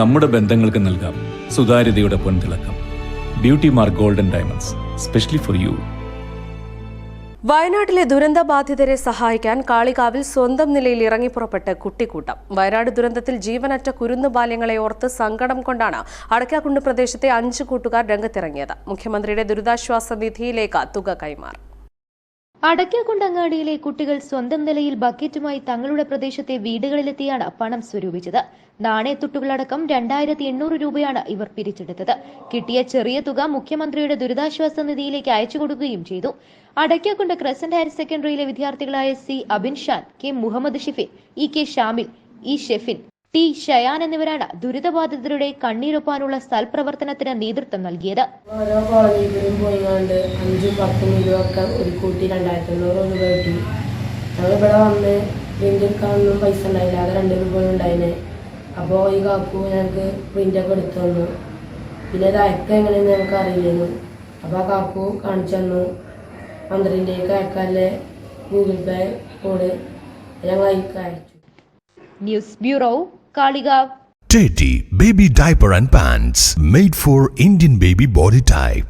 നമ്മുടെ ബന്ധങ്ങൾക്ക് നൽകാം സുതാര്യതയുടെ പൊൻതിളക്കം. Beauty mark golden diamonds specially for you വയനാട്ടിലെ ദുരന്ത ബാധിതരെ സഹായിക്കാൻ കാളികാവിൽ സ്വന്തം നിലയിൽ ഇറങ്ങിപ്പുറപ്പെട്ട് കുട്ടിക്കൂട്ടം. വയനാട് ദുരന്തത്തിൽ ജീവനറ്റ കുരുന്നു ബാല്യങ്ങളെ ഓർത്ത് സങ്കടം കൊണ്ടാണ് അടക്കാക്കുണ്ട് പ്രദേശത്തെ അഞ്ച് കൂട്ടുകാർ രംഗത്തിറങ്ങിയത്. മുഖ്യമന്ത്രിയുടെ ദുരിതാശ്വാസ നിധിയിലേക്ക് തുക കൈമാറി. അടയ്ക്കാക്കുണ്ടങ്ങാടിയിലെ കുട്ടികൾ സ്വന്തം നിലയിൽ ബക്കറ്റുമായി തങ്ങളുടെ പ്രദേശത്തെ വീടുകളിലെത്തിയാണ് പണം സ്വരൂപിച്ചത്. നാണയത്തുട്ടുകളടക്കം രണ്ടായിരത്തി എണ്ണൂറ് രൂപയാണ് ഇവർ പിരിച്ചെടുത്തത്. കിട്ടിയ ചെറിയ തുക മുഖ്യമന്ത്രിയുടെ ദുരിതാശ്വാസ നിധിയിലേക്ക് അയച്ചു കൊടുക്കുകയും ചെയ്തു. അടയ്ക്കാക്കുണ്ട് ക്രസന്റ് ഹയർ സെക്കൻഡറിയിലെ വിദ്യാർത്ഥികളായ C Abin Shan K Muhammad Shifin E K Shamil E Shefin T Shayan എന്നിവരാണ് ദുരിതബാധിതരുടെ കണ്ണീരൊപ്പാനുള്ള സൽപ്രവർത്തനത്തിന് നേതൃത്വം നൽകിയത്. ഓരോ കോളനിയിലും പോയിങ്ങാണ്ട് അഞ്ചും പത്തും ഇരുപൊക്കെ ഒരു കൂട്ടി രണ്ടായിരത്തി അഞ്ഞൂറ് രൂപ കിട്ടി. ഞങ്ങൾ ഇവിടെ വന്ന് പ്രിന്റ് എടുക്കാനൊന്നും പൈസ ഉണ്ടായില്ല. അത് രണ്ട് രൂപ ഉണ്ടായിന്. അപ്പോൾ ഈ കാക്കു ഞങ്ങൾക്ക് പ്രിന്റൊക്കെ എടുത്തു തന്നു. പിന്നെ ഇത് അയക്കം എങ്ങനെയെന്ന് ഞങ്ങൾക്ക് അറിയില്ലായിരുന്നു. അപ്പോൾ ആ കാക്കു കാണിച്ചു തന്നു. മന്ത്രിന്റെയൊക്കെ അയക്കാല്ലേ ഗൂഗിൾ പേ കോഡ് ഞങ്ങൾ അയക്ക് അയച്ചു. News bureau Kalikavu Teddy Baby Diaper and Pants made for Indian baby body type.